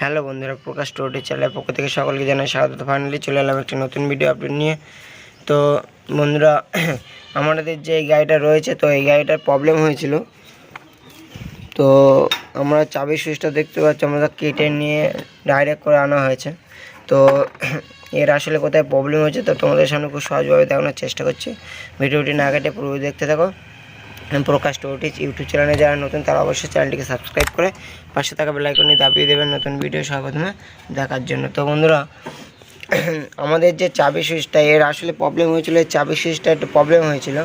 Hello বন্ধুরা, প্রকাশ টোটি চ্যানেলের পক্ষ থেকে সকলকে জানাই স্বাগত। ফাইনালি চলে এলাম একটি নতুন ভিডিও আপডেট নিয়ে। তো বন্ধুরা, আমাদের যে গাড়িটা রয়েছে, তো এই গাড়িটার প্রবলেম হয়েছিল। তো আমরা চাবি সুইচটা দেখতে পাচ্ছি আমরা কেটে নিয়ে ডাইরেক্ট করে আনা হয়েছে। তো এর আসলে কোথায় প্রবলেম হয়েছে, তো তোমাদের সামনে খুব সহজভাবে দেখানোর চেষ্টা করছি। ভিডিওটি না কেটে পুরো দেখতে থাকো। প্রকাশ টোটিচ ইউটিউব চ্যানেলে যারা নতুন, তারা অবশ্যই চ্যানেলটিকে সাবস্ক্রাইব করে পাশে থাকা বেলাইকনটি দাবিয়ে দেবেন নতুন ভিডিও সর্বপ্রথমে দেখার জন্য। তো বন্ধুরা, আমাদের যে চাবি সুইচটা এর আসলে প্রবলেম হয়েছিল, এই চাবি সুইচটা একটু প্রবলেম হয়েছিল।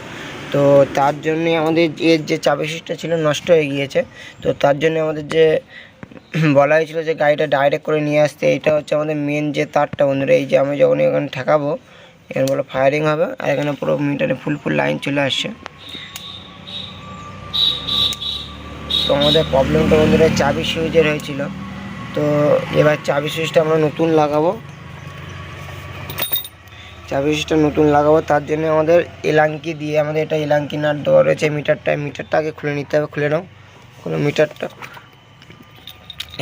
তো তার জন্যে আমাদের এর যে চাবি সুইচটা ছিল নষ্ট হয়ে গিয়েছে। তো তার জন্য আমাদের যে, বলা হয়েছিল যে গাড়িটা ডাইরেক্ট করে নিয়ে আসতে, এটা হচ্ছে আমাদের মেন যে তারটা। বন্ধুরা, এই যে আমি যখন এখানে ঠেকাবো, এখানে বলো ফায়ারিং হবে, আর এখানে পুরো মিটারে ফুল ফুল লাইন চলে আসছে। তো আমাদের প্রবলেমটা বন্ধুরা চাবি সুইচের হয়েছিল তো এবার চাবি সুইচটা আমরা নতুন লাগাবো। চাবি সুইচটা নতুন লাগাবো, তার জন্য আমাদের এলাঙ্কি দিয়ে, আমাদের এটা এলাঙ্কি নাট দেওয়া রয়েছে মিটারটা মিটারটা আগে খুলে নিতে হবে, খুলে নাও, খুলে মিটারটা।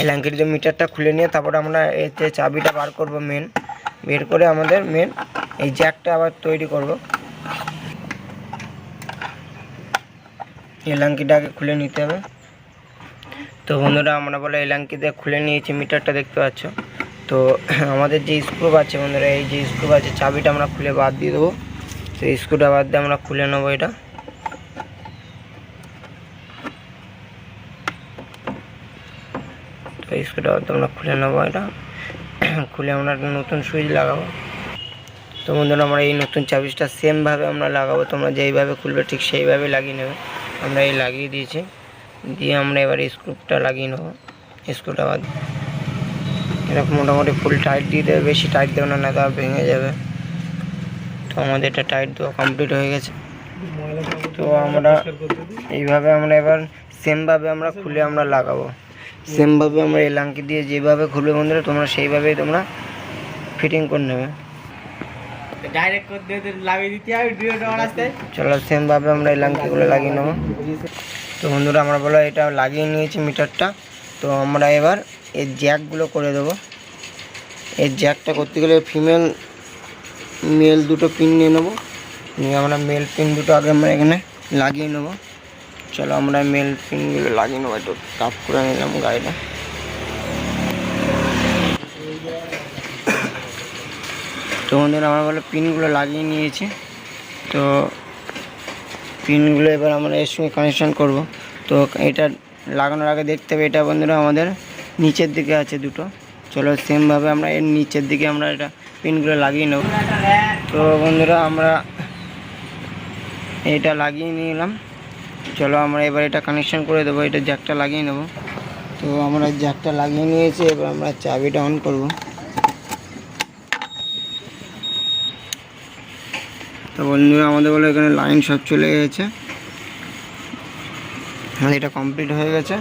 এলাঙ্কির যে মিটারটা খুলে নিয়ে তারপর আমরা এতে চাবিটা বার করব মেন বের করে আমাদের মেন এই জ্যাকটা আবার তৈরি করব। আগে খুলে নিতে হবে। তো বন্ধুরা, আমরা বলে এলাঙ্কি দিয়ে খুলে নিয়েছি মিটারটা দেখতে পাচ্ছ। তো আমাদের যে স্ক্রুপ আছে বন্ধুরা, এই যে স্ক্রুপ আছে, চাবিটা আমরা খুলে বাদ দিয়ে দেবো। তো স্ক্রুটা বাদ দিয়ে আমরা খুলে নেব এটা। তো স্ক্রুটা বাদ আমরা খুলে নেব এটা। খুলে আমরা একটা নতুন সুইচ লাগাবো। তো বন্ধুরা, আমরা এই নতুন চাবিজটা সেমভাবে আমরা লাগাবো। তোমরা যেইভাবে খুলবে, ঠিক সেইভাবে লাগিয়ে নেবে। আমরা এই লাগিয়ে দিয়েছি। দিয়ে আমরা এবার স্ক্রুপটা লাগিয়ে নেব। স্ক্রুটা বাদ এরকম মোটামুটি ফুল টাইট দিয়ে দেবে বেশি টাইট দেবে না না তো ভেঙে যাবে। তো আমাদের এটা টাইট দেওয়া কমপ্লিট হয়ে গেছে। তো আমরা এইভাবে আমরা এবার সেমভাবে আমরা খুলে আমরা লাগাবো। সেমভাবে আমরা এই লাঙ্কি দিয়ে যেভাবে খুলবে বন্ধুরা তোমরা সেইভাবেই তোমরা ফিটিং করে নেবে। চলো সেমভাবে আমরা এই লাঙ্কিগুলো লাগিয়ে নেব। তো বন্ধুরা, আমরা বলো এটা লাগিয়ে নিয়েছি মিটারটা। তো আমরা এবার এর জ্যাকগুলো করে দেবো। এর জ্যাকটা করতে গেলে ফিমেল মেল দুটো পিন নিয়ে নেব। নিয়ে আমরা মেল পিন দুটো আগে আমরা এখানে লাগিয়ে নেব। চলো আমরা মেল পিনগুলো লাগিয়ে নেব। একটু টাপ করে নিলাম গাড়িটা তো বন্ধুরা, আমরা বলো পিনগুলো লাগিয়ে নিয়েছি। তো পিনগুলো এবার আমরা এর সঙ্গে কানেকশান করব। তো এটা লাগানোর আগে দেখতে হবে এটা বন্ধুরা আমাদের নিচের দিকে আছে দুটো। চলো সেমভাবে আমরা এর নিচের দিকে আমরা এটা পিনগুলো লাগিয়ে নেব। তো বন্ধুরা আমরা এটা লাগিয়ে নিলাম। চলো আমরা এবার এটা কানেকশান করে দেবো, এটা জ্যাকটা লাগিয়ে নেব। তো আমরা জ্যাকটা লাগিয়ে নিয়েছি, এবার আমরা চাবিটা অন করব। তো বন্ধুরা, আমাদের বলে এখানে লাইন সব চলে গেছে। হ্যাঁ এটা কমপ্লিট হয়ে গেছে।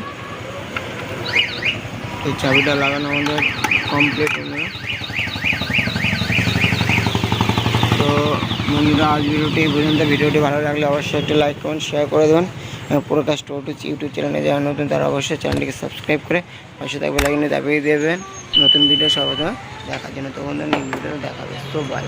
এই চাবিটা লাগানো আমাদের কমপ্লিট তো বন্ধুরা, আজ ভিডিওটি পর্যন্ত। ভিডিওটি ভালো লাগলে অবশ্যই একটু লাইক করুন শেয়ার করে দেবেন। প্রকাশ টোটুচ ইউটিউব চ্যানেলে যারা নতুন, তারা অবশ্যই চ্যানেলটিকে সাবস্ক্রাইব করে পাশে থাকবে লাগিয়ে দাবিয়ে দেবেন। নতুন ভিডিও সর্বদা দেখার জন্য। তো বন্ধুরা নেক্সট ভিডিওটা দেখাবে। তো বাই